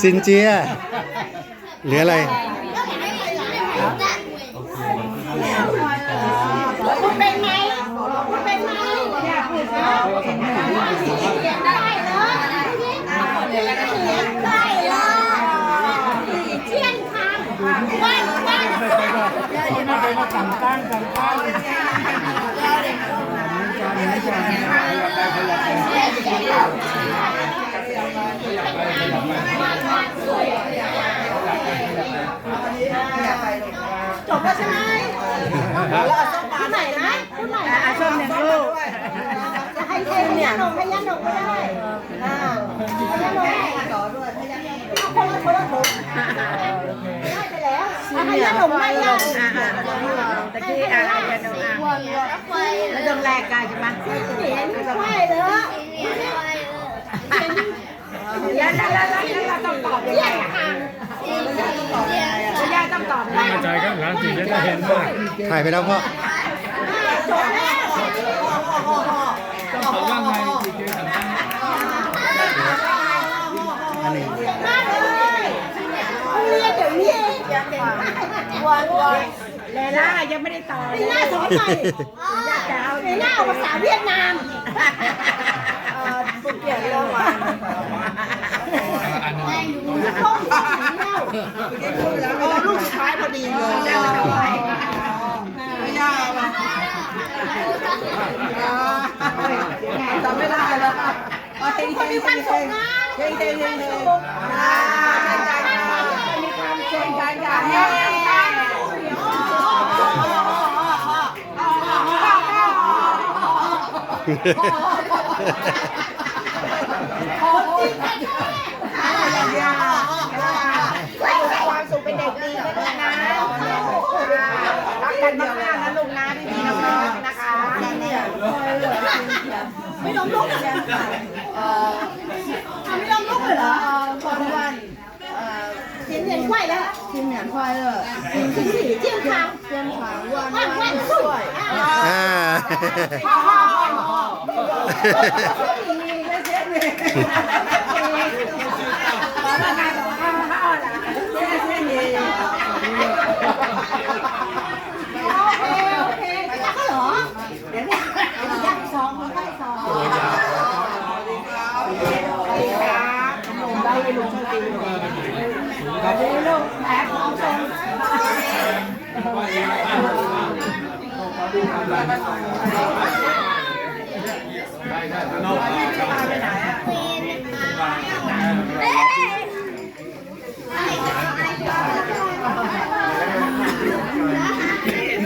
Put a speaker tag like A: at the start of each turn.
A: ซินเจียเหลืออะไร
B: คุณเป็นไหมคุณเป็นไหมากพูดนะได้เหรอได้เหรอเชี่ยนคำวันวันจบ แล้วใช่ไหมแล้วอาส้มปลาไหนนะคุณไหนนะส้มหนึ่งลูกจะให้ให้ย่าหนงให้ย่าหนงก็ได้อ่าให้ย่าหนงต่อด้วยเอาคนละคนละถุงได้ไปแล้วให้ย่าหนงได้ยัง
C: ตะกี้อะไรกันเนาะ
B: แล้วต้องแลกกันใช่ไหมเห็นไหวเลย
C: แล้วแล้วแล้วแล้วเราต้องตอบยังไงอะ แล้วย่าต้องตอบยังไง
D: กระจายข้างหลังถึงจะได้เห็นว่า
A: ถ่ายไปแล้วพ่อ
B: จบแล้ว
D: ต้องว่าไงจริงๆ
A: อันนี้
B: มาเลยเรียนเดี๋ยวนี้
C: วันวันเลล่ายังไม่ได้ตอบ
B: ปีหน้าสอนใหม่ปีหน้าเอาภาษาเวียดนาม
C: ปุ๊กเกียรติระหว่าง
B: ลูกชายพอดีเลย
C: จำ ไม่ได้แล้ว
B: คนมีความสุขนะ
C: เฮงเฮงเฮงเฮงอ่าเช่นกันค่ะมีความเช่นกันค่ะเฮงเฮงเฮงความสุขเป็นเด็กดีนะลูกนะรักกันมากๆนะลูกนะพี่ๆน้องๆนะคะ
B: ไม่ลงลุกอ่ะไม่ลงลุกเลยเหรอ
E: 广万，呃，
B: เสียงเรียนไหวแล้ว
E: 新年快乐，
B: สิงสีเจียงคาง
E: 宣传万
B: ว่านว่าน
E: 万
B: สุด
E: 岁。
A: อ่
B: เอ๊ะ